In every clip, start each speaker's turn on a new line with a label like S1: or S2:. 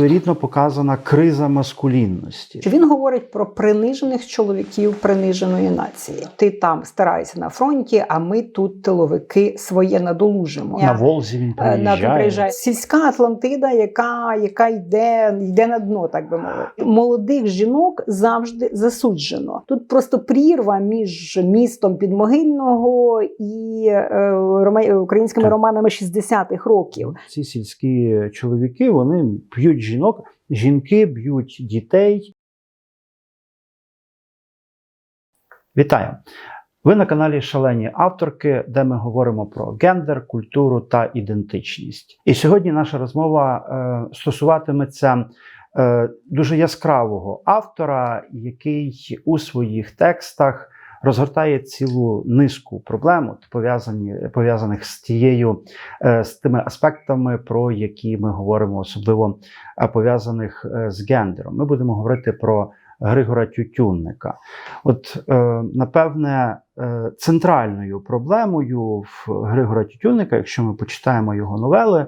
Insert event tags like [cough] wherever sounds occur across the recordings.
S1: своєрідно показана криза маскулінності.
S2: Він говорить про принижених чоловіків приниженої нації. Ти там старайся на фронті, а ми тут тиловики своє надолужимо.
S1: На Волзі він
S2: Е, на
S1: приїжджає.
S2: приїжджає сільська Атлантида, яка, яка йде, йде на дно, так би мовити. Молодих жінок завжди засуджено. Тут просто прірва між містом Підмогильного і е, рома- українськими
S1: Так.
S2: романами 60-х років.
S1: Ці сільські чоловіки вони б'ють жінок, жінки б'ють дітей. Вітаю! Ви на каналі Шалені авторки, де ми говоримо про гендер, культуру та ідентичність. І сьогодні наша розмова е, стосуватиметься е, дуже яскравого автора, який у своїх текстах розгортає цілу низку проблем, пов'язані пов'язаних з тією е, з тими аспектами, про які ми говоримо, особливо е, пов'язаних е, з гендером. Ми будемо говорити про Григора Тютюнника. От, напевне, центральною проблемою в Григора Тютюнника, якщо ми почитаємо його новели,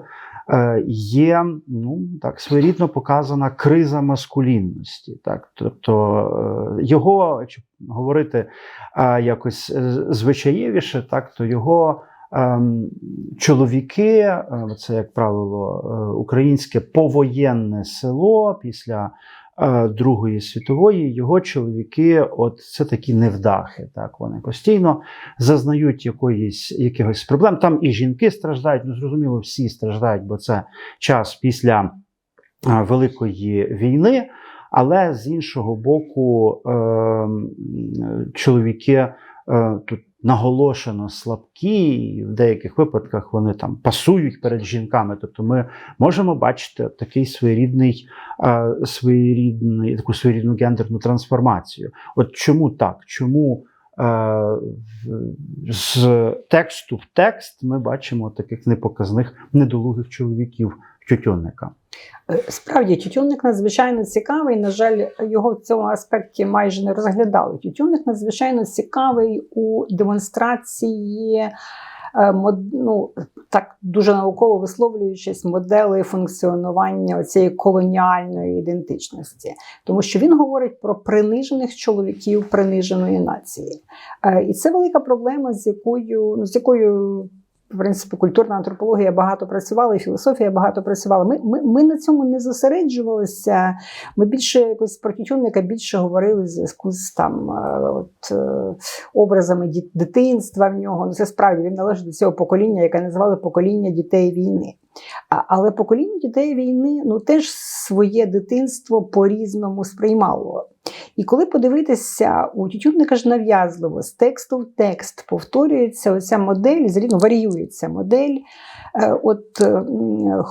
S1: є ну, так, своєрідно показана криза маскулінності. Так? Тобто е, його, якщо говорити е, якось е, звичаєвіше, так, то його ем, чоловіки, е, це, як правило, е, українське повоєнне село після е, Другої світової, його чоловіки, от це такі невдахи. Так, вони постійно зазнають якоїсь, якихось проблем. Там і жінки страждають, ну зрозуміло, всі страждають, бо це час після е, Великої війни. Але з іншого боку, е, чоловіки е, тут наголошено слабкі, в деяких випадках вони там пасують перед жінками. Тобто ми можемо бачити такий своєрідний, е, своєрідний таку своєрідну гендерну трансформацію. От чому так? Чому? е, З тексту в текст ми бачимо таких непоказних недолугих чоловіків тютюнника.
S2: Е, Справді, тютюнник надзвичайно цікавий. На жаль, його в цьому аспекті майже не розглядали. Тютюнник надзвичайно цікавий у демонстрації. е, Ну, так дуже науково висловлюючись, модели функціонування цієї колоніальної ідентичності, тому що він говорить про принижених чоловіків приниженої нації. Е, І це велика проблема, з якою ну, з якою в принципі, культурна антропологія багато працювала, і філософія багато працювала. Ми, ми, ми на цьому не зосереджувалися. Ми більше якось про Тютюнника більше говорили в зв'язку з там е, от, е, образами дитинства в нього. Ну, це справді він належить до цього покоління, яке називали покоління дітей війни. А, але покоління дітей війни ну, теж своє дитинство по-різному сприймало. І коли подивитися, у Тютюнника ж нав'язливо з тексту в текст повторюється оця модель, зрідно варіюється модель. е, От е,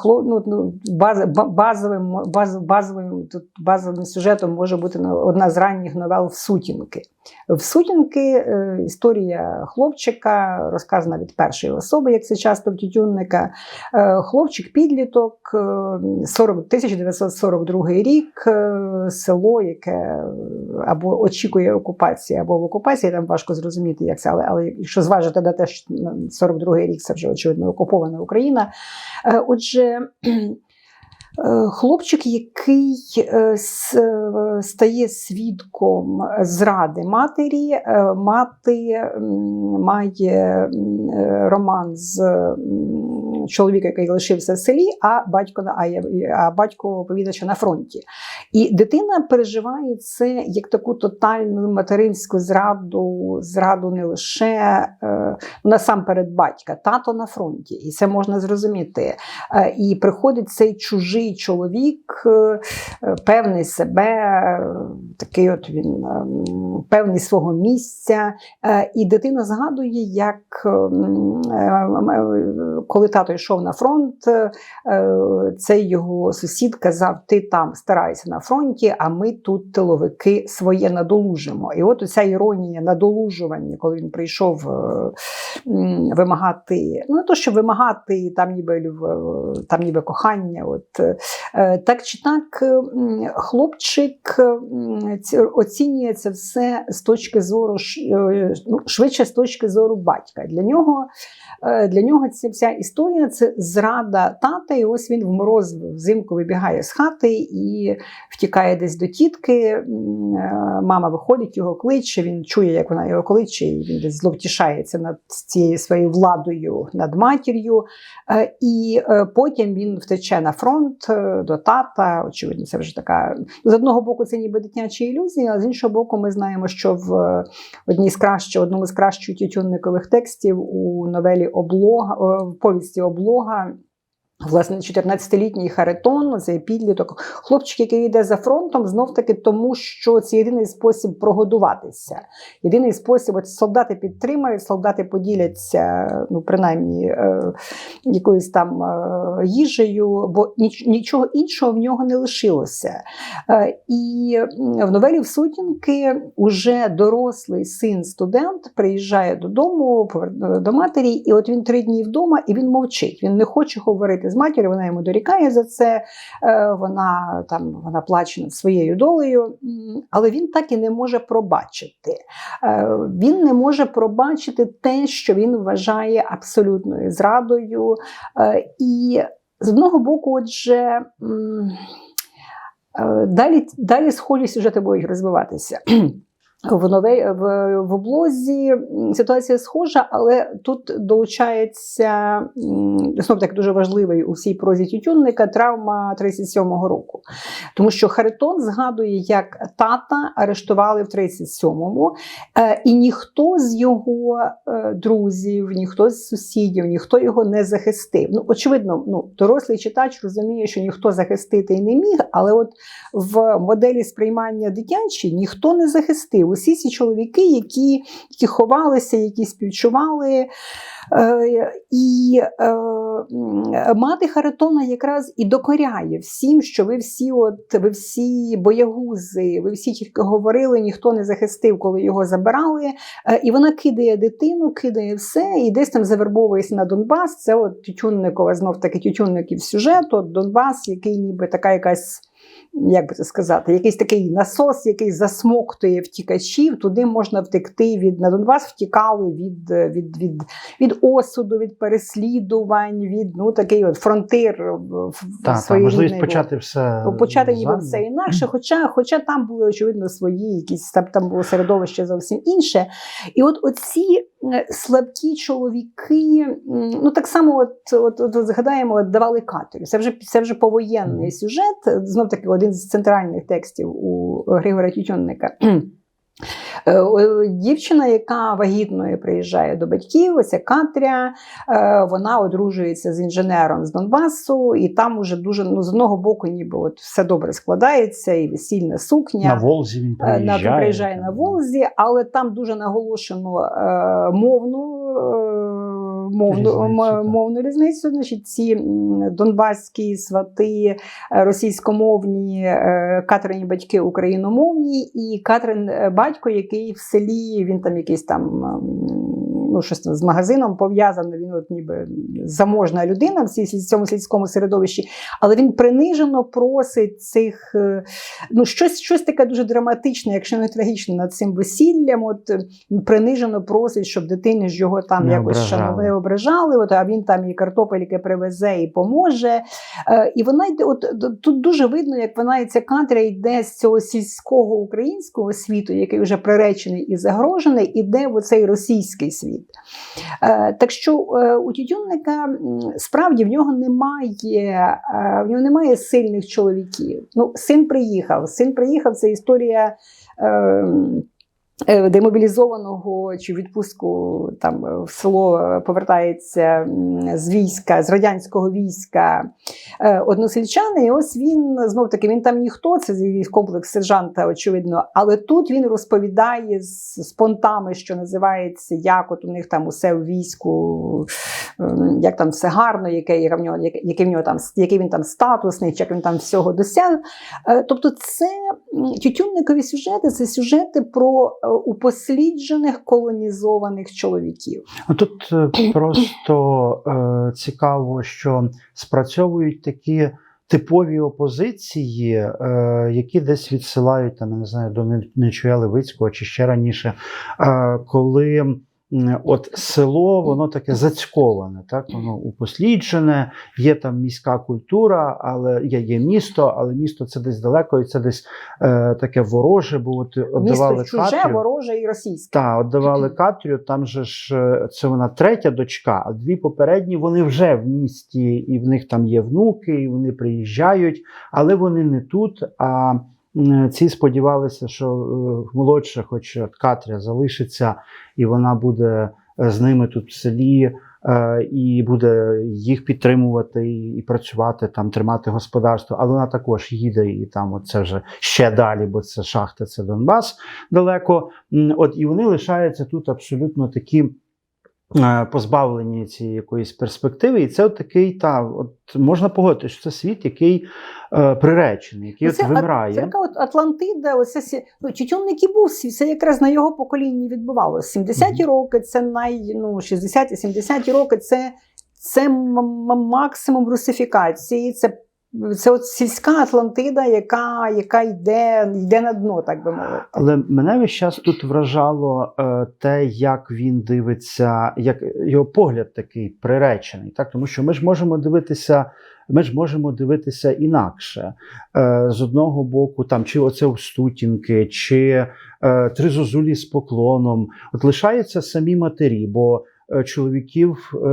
S2: ну, ну, баз, базовим, баз, базовим, тут базовим сюжетом може бути ну, одна з ранніх новел в сутінки. В сутінки е, історія хлопчика розказана від першої особи, як це часто в Тютюнника. Хлопчик підліток, 40, 1942 рік, село, яке або очікує окупації, або в окупації, там важко зрозуміти, як це, але, але якщо зважити на те, що 42-й рік це вже очевидно окупована Україна. Е, Отже, Е, Хлопчик, який е, стає свідком зради матері, мати має роман з м, чоловіком, який лишився в селі, а батько на- а, батько оповідача на фронті. І дитина переживає це як таку тотальну материнську зраду, зраду не лише е, насамперед батька, тато на фронті, і це можна зрозуміти. Е, І приходить цей чужий чоловік, е, е, певний себе, е, такий от він ем, певний свого місця. Е, І дитина згадує, як е, е, коли тато йшов на фронт, е, цей його сусід казав: Ти там старайся на фронті, а ми тут тиловики своє надолужимо. І от оця іронія надолужування, коли він прийшов е, вимагати, ну не то, що вимагати там ніби там ніби кохання. От е, так чи так, е, хлопчик оцінює це все з точки зору е, ну, швидше з точки зору батька. Для нього, е, для нього ця вся історія дружина це зрада тата, і ось він в мороз взимку вибігає з хати і втікає десь до тітки. Е, Мама виходить, його кличе. Він чує, як вона його кличе, і він десь зловтішається над цією своєю владою над матір'ю. Е, І е, потім він втече на фронт до тата. Очевидно, це вже така з одного боку, це ніби дитячі ілюзії, а з іншого боку, ми знаємо, що в одній з краще, одному з кращих тютюнникових текстів у новелі облога в повісті облога блога. Власне, 14-літній Харитон, цей підліток, хлопчик, який йде за фронтом, знов таки тому, що це єдиний спосіб прогодуватися. Єдиний спосіб, от солдати підтримають, солдати поділяться, ну принаймні е, якоюсь там е, їжею, бо ніч, нічого іншого в нього не лишилося. Е, і в новелі в сутінки уже дорослий син студент приїжджає додому, до матері, і от він три дні вдома, і він мовчить. Він не хоче говорити з матір'ю, вона йому дорікає за це. е, Вона там вона плаче над своєю долею, але він так і не може пробачити. Е, Він не може пробачити те, що він вважає абсолютною зрадою. Е, І з одного боку, отже. Далі, далі схожі сюжети будуть розвиватися. В нове в, в облозі ситуація схожа, але тут долучається знов таки дуже важливий у всій прозі тютюнника травма 37-го року. Тому що Харитон згадує, як тата арештували в 37-му, е, і ніхто з його е, друзів, ніхто з сусідів, ніхто його не захистив. Ну, очевидно, ну, дорослий читач розуміє, що ніхто захистити і не міг, але от в моделі сприймання дитячій ніхто не захистив. Усі ці чоловіки, які, які ховалися, які співчували. Е, і е, мати Харитона якраз і докоряє всім, що ви всі, от ви всі боягузи, ви всі тільки говорили, ніхто не захистив, коли його забирали. Е, і вона кидає дитину, кидає все, і десь там завербовується на Донбас. Це от Тютюнникова, знов таки Тютюнників сюжет, от Донбас, який ніби така якась як би це сказати, якийсь такий насос, який засмоктує втікачів, туди можна втекти від на Донбас, втікали від, від, від, від осуду, від переслідувань, від ну такий от фронтир
S1: Так, та, можливість почати все.
S2: Почати ніби все інакше, хоча, хоча там були очевидно свої якісь там, там було середовище зовсім інше. І от оці е, слабкі чоловіки, ну так само, от, от, от, от згадаємо, от давали каторю. Це вже це вже повоєнний сюжет. Знов таки один з центральних текстів у Григора Тютюнника. [clears throat] Е, Дівчина, яка вагітною приїжджає до батьків, оця Катря, е, вона одружується з інженером з Донбасу, і там уже дуже ну, з одного боку, ніби от все добре складається, і весільна сукня.
S1: На Волзі він
S2: Е,
S1: приїжджає.
S2: На, приїжджає на Волзі, але там дуже наголошено е, мовну. Мовну,
S1: Різницю, так.
S2: мовну різницю, значить, ці донбаські свати, е, російськомовні, е, Катерині батьки україномовні, і Катерин е, батько, який в селі, він там якийсь там м, ну, щось з магазином пов'язаний, він от ніби заможна людина в цьому сільському середовищі, але він принижено просить цих е, ну, щось, щось таке дуже драматичне, якщо не трагічне над цим весіллям. От е, принижено просить, щоб дитини ж його там
S1: Не
S2: якось
S1: ображали.
S2: не ображали. От, а він там і картопельки привезе і поможе. Е, і вона йде, от тут дуже видно, як вона і ця Катря йде з цього сільського українського світу, який вже приречений і загрожений, іде в оцей російський світ. Е, так що е, у Тютюнника справді в нього немає, е, в нього немає сильних чоловіків. Ну, син приїхав. Син приїхав це історія. Е, Демобілізованого чи відпустку там е, в село е, повертається з війська, з радянського війська односельчани. І ось він знов таки він там ніхто, це комплекс сержанта, очевидно. Але тут він розповідає з, з понтами, що називається, як от у них там усе в війську, як там все гарно, яке, в нього, який в нього там який він там статусний, як він там всього досяг. Тобто, це тютюнникові сюжети, це сюжети про упосліджених колонізованих чоловіків.
S1: Ну, Тут е, просто е, цікаво, що спрацьовують такі типові опозиції, е, які десь відсилають там, я не знаю, до Нечуя Левицького чи ще раніше, е, коли от село, воно таке зацьковане, так воно упосліджене, є там міська культура, але є, є місто, але місто це десь далеко, і це десь е, таке вороже, бо от віддавали
S2: Місто чуже,
S1: Катрю.
S2: вороже і російське.
S1: Так, віддавали Катрю, там же ж е, це вона третя дочка, а дві попередні вони вже в місті, і в них там є внуки, і вони приїжджають, але вони не тут. А ці сподівалися, що е, молодша, хоч Катря залишиться, і вона буде е, з ними тут в селі. е, І буде їх підтримувати і працювати там, тримати господарство. Але вона також їде і там, от це вже ще далі, бо це шахта, це Донбас далеко. От і вони лишаються тут абсолютно такі. Е, Позбавлені цієї якоїсь перспективи, і це от такий та от можна погодити, що це світ, який е, приречений, який
S2: Ну,
S1: от вимирає.
S2: Це така от Атлантида, оце ну, був, сі- це якраз на його поколінні відбувалося. 70-ті роки це най, ну, 60-ті, 70-ті роки це, це максимум русифікації, це, це от сільська Атлантида, яка, яка йде, йде на дно, так би мовити.
S1: Але мене весь час тут вражало е, те, як він дивиться, як його погляд такий приречений. Так? Тому що ми ж можемо дивитися, ми ж можемо дивитися інакше. Е, з одного боку, там, чи оце в Стутінки, чи е, три зозулі з поклоном. От лишаються самі матері, бо чоловіків е,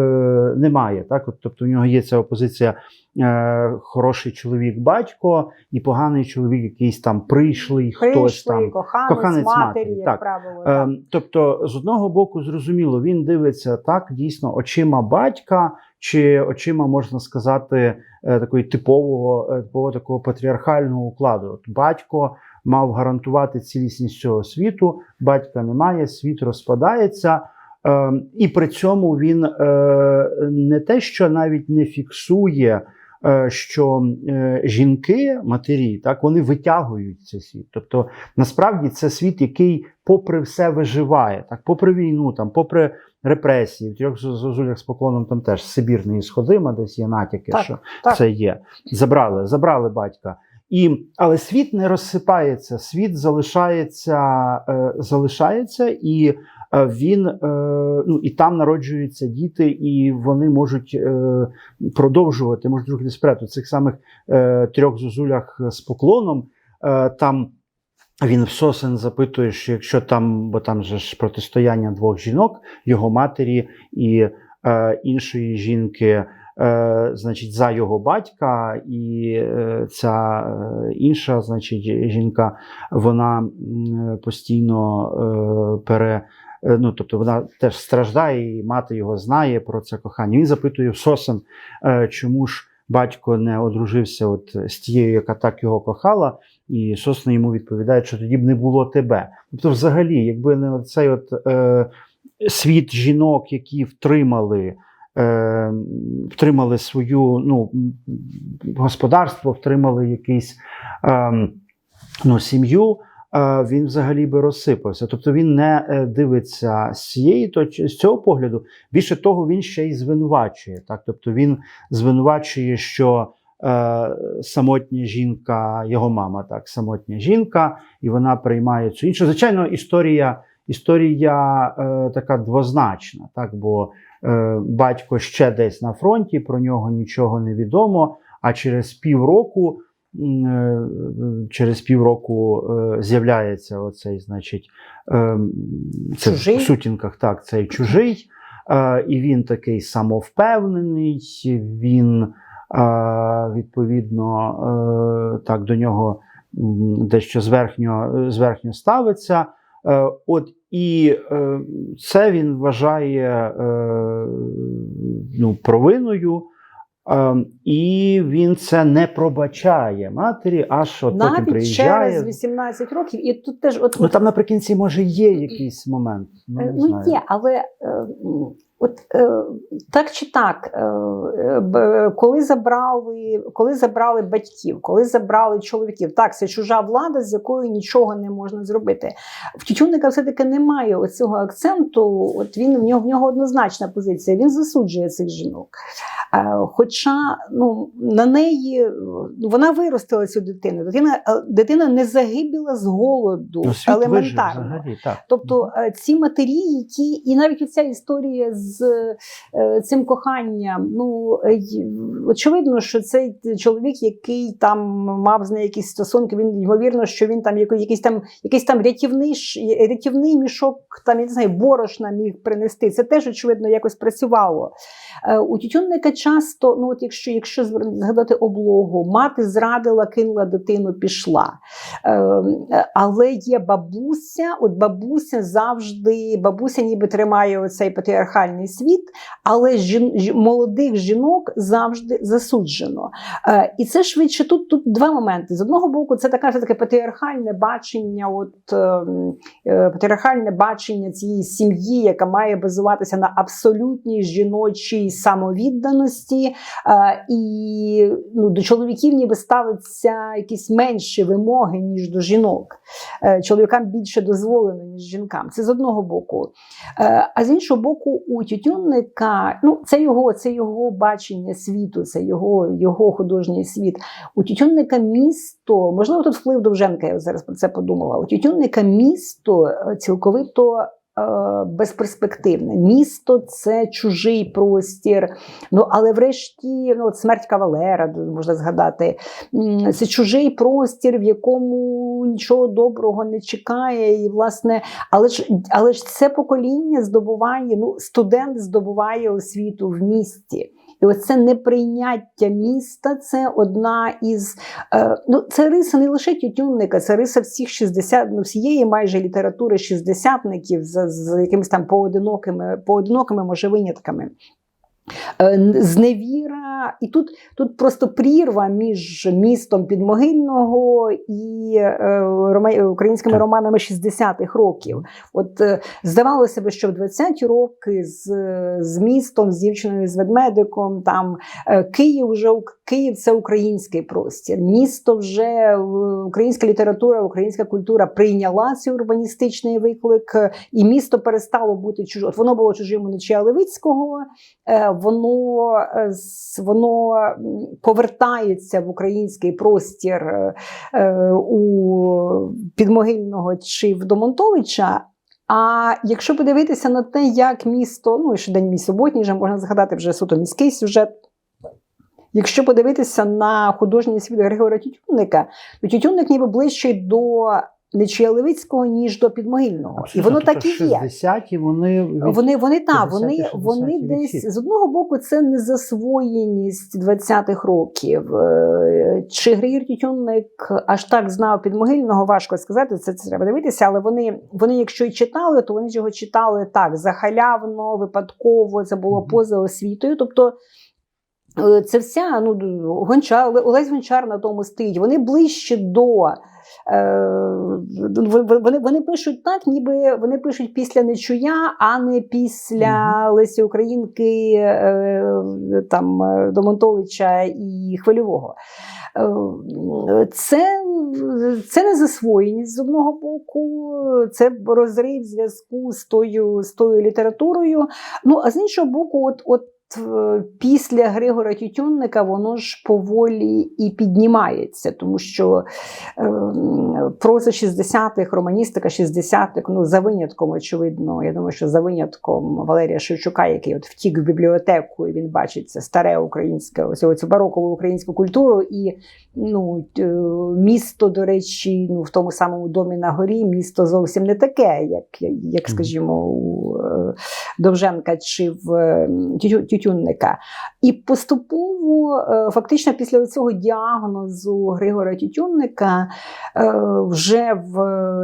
S1: немає. Так? От, тобто, у нього є ця опозиція. е, Хороший чоловік батько і поганий чоловік, якийсь там прийшлий, хтось там.
S2: коханець,
S1: коханець
S2: матері,
S1: матері,
S2: як
S1: так.
S2: правило. так.
S1: Тобто, з одного боку, зрозуміло, він дивиться так, дійсно, очима батька, чи очима, можна сказати, е, такої типового, е, типового такого патріархального укладу. От батько мав гарантувати цілісність цього світу, батька немає, світ розпадається. Ем, і при цьому він е, не те, що навіть не фіксує. е, Що е, жінки, матері, так вони витягують цей світ. Тобто, насправді це світ, який, попри все, виживає, так, попри війну, там, попри репресії, в трьох Зо- зозулях з поклоном там теж Сибір не ісходима, десь є натяки,
S2: Так,
S1: що
S2: так.
S1: це є. Забрали, забрали батька. І, але світ не розсипається, світ залишається, е, залишається і е, він е, ну і там народжуються діти, і вони можуть е, продовжувати, можуть рухатись вперед. У цих самих е, трьох зозулях з поклоном. Е, там він в сосен запитує, що якщо там, бо там же ж протистояння двох жінок, його матері і е, іншої жінки. Е, значить, за його батька, і е, ця е, інша, значить, жінка, вона постійно пере. Ну, тобто вона теж страждає, і мати його знає про це кохання. Він запитує сосен, чому ж батько не одружився от з тією, яка так його кохала, і сосна йому відповідає, що тоді б не було тебе. Тобто, взагалі, якби не цей от е, світ жінок, які втримали. Е, втримали свою ну, господарство, втримали якийсь е, ну, сім'ю, е, він взагалі би розсипався. Тобто він не е, дивиться з цієї точ- з цього погляду. Більше того, він ще й звинувачує. Так? Тобто він звинувачує, що е, самотня жінка, його мама, так, самотня жінка, і вона приймає цю іншу. Звичайно, історія, історія е, така двозначна, так, бо батько ще десь на фронті, про нього нічого не відомо, а через півроку. е, Через півроку е, з'являється оцей, значить, е, це
S2: Чужий?
S1: в сутінках, так, цей чужий. Е, і він такий самовпевнений, він е, відповідно е, так до нього дещо зверхньо, зверхньо ставиться. Е, От і е, це він вважає е, ну, провиною. І він це не пробачає матері, аж от потім
S2: Навіть
S1: приїжджає.
S2: через 18 років, і тут теж от
S1: Ну там наприкінці може є якийсь момент. Ну, не
S2: Ну,
S1: знаю.
S2: є, але От е, так чи так, е, коли забрали, коли забрали батьків, коли забрали чоловіків, так, це чужа влада, з якою нічого не можна зробити. В Тютюнника все-таки немає оцього акценту. От він в нього в нього однозначна позиція. Він засуджує цих жінок. Е, Хоча ну, на неї вона виростила цю дитину. Дитина, е, дитина не загибіла з голоду
S1: Ну, світ вижив
S2: елементарно.
S1: взагалі, так.
S2: Тобто е, ці матері, які і навіть ця історія з е, цим коханням, ну е, очевидно, що цей чоловік, який там мав з нею якісь стосунки, він ймовірно, що він там якийсь там якийсь там рятівний рятівний мішок, там я не знаю, борошна міг принести. Це теж очевидно якось працювало. Е, У тютюнника часто, ну от якщо, якщо згадати облогу, мати зрадила, кинула дитину, пішла. Але є бабуся, от бабуся завжди, бабуся ніби тримає оцей патріархальний світ, але жін, молодих жінок завжди засуджено. Е, І це швидше тут, тут два моменти. З одного боку, це така таке патріархальне бачення, от ем, е, патріархальне бачення цієї сім'ї, яка має базуватися на абсолютній жіночій самовідданості, е, і ну, до чоловіків ніби ставиться якісь менші вимоги, ніж до жінок. Е, Чоловікам більше дозволено, ніж жінкам. Це з одного боку. Е, А з іншого боку, у тютюнника, ну, це його, це його бачення світу, це його, його художній світ. У тютюнника місто, можливо, тут вплив Довженка, я зараз про це подумала. У тютюнника місто е, цілковито. Е, Безперспективне місто це чужий простір. Ну але врешті, ну от смерть кавалера можна згадати. Це чужий простір, в якому нічого доброго не чекає. І власне, але ж але ж це покоління здобуває. Ну, студент здобуває освіту в місті. І оце неприйняття міста це одна із е, ну це риса не лише тютюнника, це риса всіх 60, ну всієї майже літератури шістдесятників з, з якимись там поодинокими, поодинокими може винятками. Е, Зневіра, і тут, тут просто прірва між містом Підмогильного і е, українськими
S1: Так.
S2: романами 60-х років. От е, здавалося б, що в 20-ті роки з, з містом, з дівчиною з ведмедиком, там е, Київ вже Київ це український простір. Місто вже українська література, українська культура прийняла цей урбаністичний виклик, і місто перестало бути чужим. От воно було чужим у Нечія Левицького, е, воно, е, воно повертається в український простір е, е, у Підмогильного чи в Домонтовича. А якщо подивитися на те, як місто, ну і ще день мій суботній, вже можна згадати вже суто міський сюжет. Якщо подивитися на художній світ Григора Тютюнника, то Тютюнник ніби ближчий до Нечія Левицького, ніж до Підмогильного. І воно так і є.
S1: 60-ті вони
S2: Вони, вони
S1: 50-ті,
S2: вони, вони десь з одного боку це незасвоєність 20-х років. Е, Чи Григір Тютюнник аж так знав підмогильного, важко сказати, це, це треба дивитися, але вони, вони, якщо і читали, то вони його читали так, захалявно, випадково, це було
S1: Мгм.
S2: поза освітою. Тобто е, це вся ну, Гончар, Олесь Гончар на тому стоїть. Вони ближче до. Е, вони, вони пишуть так, ніби вони пишуть після Нечуя, а не після Лесі Українки, е, там, е, Домонтовича і Хвильового. Це, це не засвоєність з одного боку, це розрив зв'язку з тою, з тою літературою. Ну, а з іншого боку, от, от після Григора Тютюнника воно ж поволі і піднімається, тому що е, проза 60-х, романістика 60-х, ну за винятком, очевидно, я думаю, що за винятком Валерія Шевчука, який от втік в бібліотеку, і він бачить це старе українське, ось цю барокову українську культуру, і ну, місто, до речі, ну, в тому самому домі на горі, місто зовсім не таке, як, як скажімо, у е, Довженка чи в е, Тютю- Тютюнника. І поступово, е, фактично, після цього діагнозу Григора Тютюнника е, вже в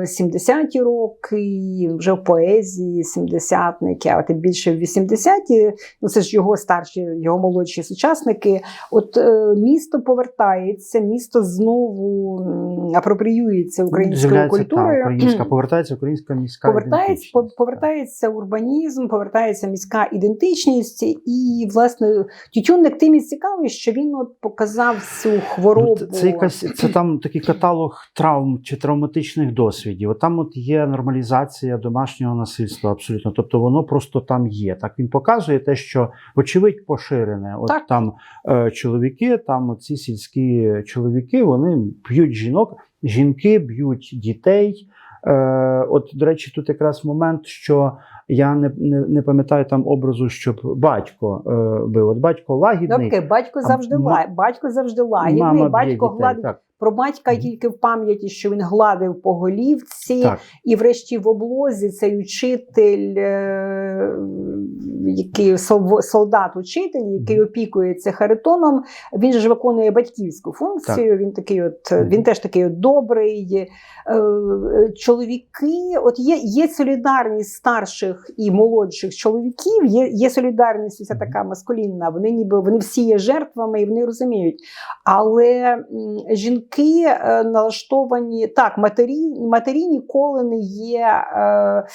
S2: 70-ті роки, вже в поезії 70-ники, а тим більше в 80-ті, ну це ж його старші, його молодші сучасники. От е, місто повертається, місто знову апропріюється українською
S1: З'являється,
S2: культурою.
S1: Та, українська, [clears throat] повертається українська міська
S2: Повертається, повертається урбанізм, повертається міська ідентичність, і власне Тютюнник тим і цікавий, що він от показав цю хворобу.
S1: Ну, Це, якась, це там такий каталог травм чи травматичних досвідів. От там от є нормалізація домашнього насильства, абсолютно. Тобто воно просто там є. Так він показує те, що вочевидь поширене. От
S2: Так.
S1: там е, чоловіки, там ці сільські чоловіки, вони б'ють жінок, жінки б'ють дітей. Е, от, до речі, тут якраз момент, що я не, не, не пам'ятаю там образу, щоб батько е, бив. От батько лагідний.
S2: Добре, батько
S1: А
S2: завжди
S1: ма-
S2: ла... батько завжди лагідний, батько гладить про батька тільки в пам'яті, що він гладив по голівці,
S1: так.
S2: і врешті в облозі цей учитель, е, який солдат-учитель, який опікується Харитоном, він ж виконує батьківську функцію. Він такий, от він теж такий от добрий. Е, Чоловіки, от є, є солідарність старших і молодших чоловіків, є, є солідарність уся така маскулінна. Вони ніби вони всі є жертвами і вони розуміють. Але м, жінки е, налаштовані так, матері, матері ніколи не є е,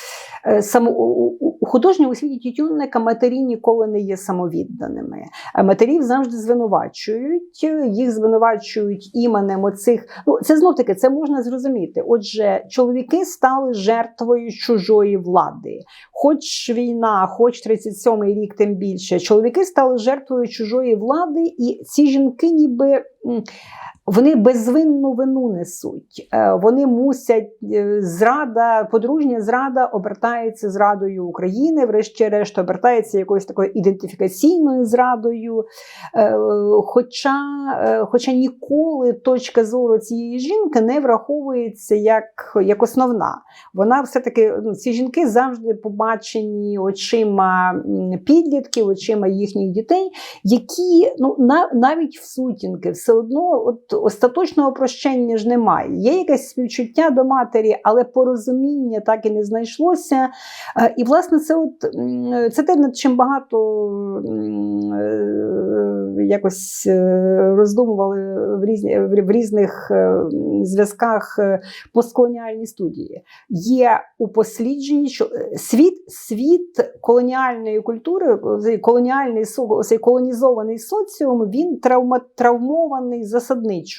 S2: е, само, у, художньому світі тютюнника матері ніколи не є самовідданими. Матерів завжди звинувачують, їх звинувачують іменем оцих. Ну це знов таки це можна зрозуміти. Отже, чоловіки стали жертвою чужої влади. Хоч війна, хоч 37-й рік, тим більше. Чоловіки стали жертвою чужої влади, і ці жінки ніби. Вони безвинну вину несуть. Е, Вони мусять е, зрада, подружня зрада обертається зрадою України, врешті-решт обертається якоюсь такою ідентифікаційною зрадою. Е, Хоча, хоча ніколи точка зору цієї жінки не враховується як, як основна. Вона все-таки ну, ці жінки завжди побачені очима підлітків, очима їхніх дітей, які ну на навіть в сутінки все одно от остаточного прощення ж немає. Є якесь співчуття до матері, але порозуміння так і не знайшлося. Е, І власне це от це те, над чим багато е, якось е, роздумували в різні в різних зв'язках постколоніальні студії. Є у послідженні, що світ, світ колоніальної культури, колоніальний колонізований соціум, він травмований засадничо.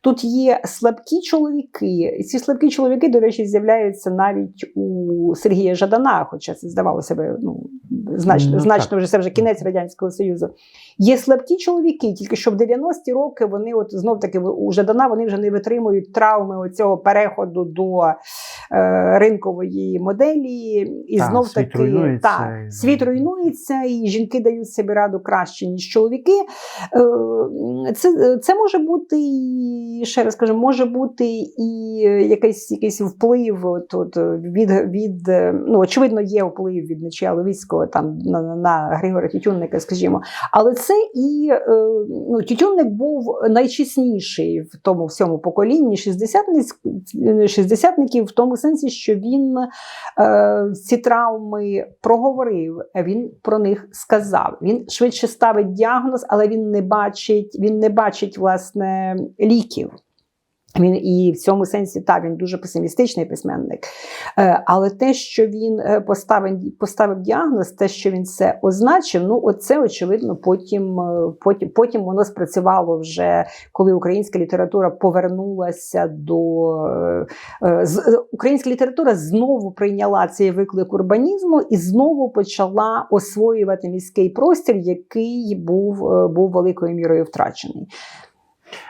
S2: Тут є слабкі чоловіки, і ці слабкі чоловіки, до речі, з'являються навіть у Сергія Жадана, хоча це здавалося би, ну значно,
S1: Ну,
S2: значно вже це вже кінець радянського союзу. Є слабкі чоловіки, тільки що в 90-ті роки вони, от знов таки у Жадана, вони вже не витримують травми оцього переходу до ринкової моделі, і
S1: Так,
S2: знов
S1: світ
S2: таки
S1: руйнується,
S2: так, світ руйнується, і жінки дають собі раду краще, ніж чоловіки. Е, Це, це може бути і ще раз кажу, може бути і якийсь, якийсь вплив. От, от, від, від е, ну очевидно, є вплив від Нечія Левицького там на, на, на Григора Тютюнника, скажімо. Але це і е, ну, Тютюнник був найчесніший в тому всьому поколінні шістдесятників, в тому сенсі, що він е, ці травми проговорив, він про них сказав. Він швидше ставить діагноз, але він не бачить, він не бачить власне ліків. Він і в цьому сенсі так, він дуже песимістичний письменник. Е, але те, що він е, поставив, поставив діагноз, те, що він це означив, ну оце очевидно, потім, е, потім, потім воно спрацювало вже, коли українська література повернулася до українська література знову прийняла цей виклик урбанізму і знову почала освоювати міський простір, який був, був великою мірою втрачений.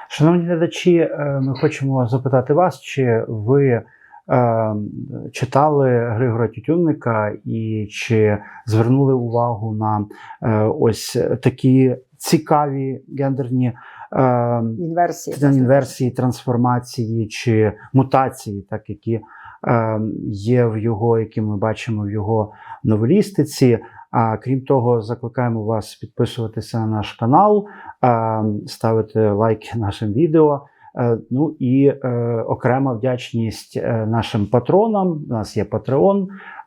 S1: Шановні глядачі, е, ми хочемо запитати вас, чи ви е, читали Григора Тютюнника і чи звернули увагу на е, ось такі цікаві гендерні
S2: Інверсії.
S1: Інверсії, трансформації чи мутації, так які є в його, які ми бачимо в його новелістиці. А крім того, закликаємо вас підписуватися на наш канал, ставити лайки нашим відео. Е, Ну і е, окрема вдячність е, нашим патронам. У нас є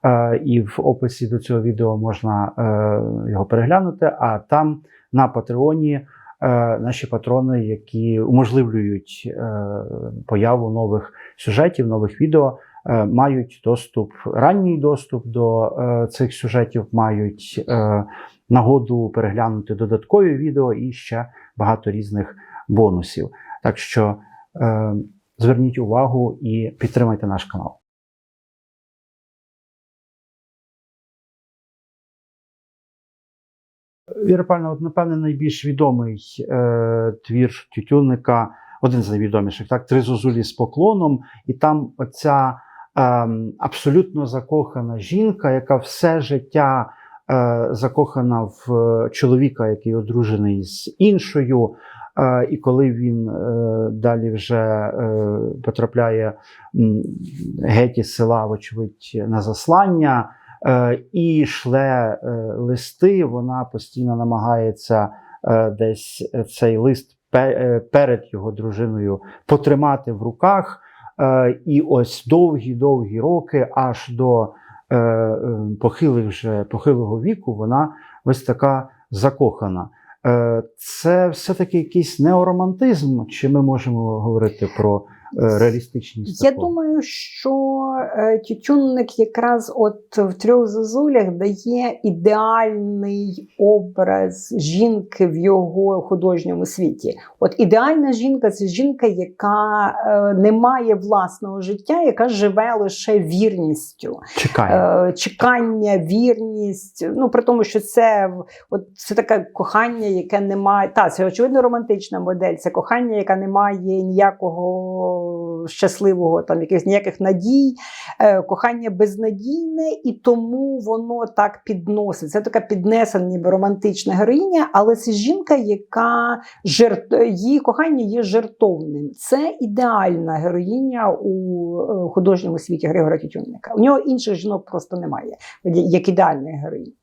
S1: е, і в описі до цього відео можна його переглянути. А там на Патреоні наші патрони, які уможливлюють появу нових сюжетів, нових відео, мають доступ, ранній доступ до е, цих сюжетів, мають е, нагоду переглянути додаткові відео і ще багато різних бонусів. Так що е, зверніть увагу і підтримайте наш канал. Віра от, напевне, найбільш відомий е, твір Тютюнника, один з найвідоміших, так, Три зозулі з поклоном, і там оця е, абсолютно закохана жінка, яка все життя е, закохана в е, чоловіка, який одружений з іншою. Е, і коли він далі вже потрапляє геть із села, вочевидь, на заслання, і шле листи, вона постійно намагається десь цей лист перед його дружиною потримати в руках. Е, І ось довгі-довгі роки, аж до е, е, похилих вже похилого віку, вона ось така закохана. Це все-таки якийсь неоромантизм, чи ми можемо говорити про е, реалістичність?
S2: Я
S1: такого?
S2: думаю, що е, Тютюнник якраз от в трьох зозулях дає ідеальний образ жінки в його художньому світі. От ідеальна жінка це жінка, яка е, не має власного життя, яка живе лише вірністю.
S1: чекає.
S2: Чекання, вірність. Ну при тому, що це от це таке кохання, яке не має. Та це очевидно романтична модель. Це кохання, яке не має ніякого щасливого, там якихось ніяких надій. Е, кохання безнадійне, і тому воно так підносить. Це така піднесена, ніби романтична героїня, але це жінка, яка жертв її кохання є жертовним. Це ідеальна героїня у е, художньому світі Григора Тютюнника. У нього інших жінок просто немає, як ідеальної героїні.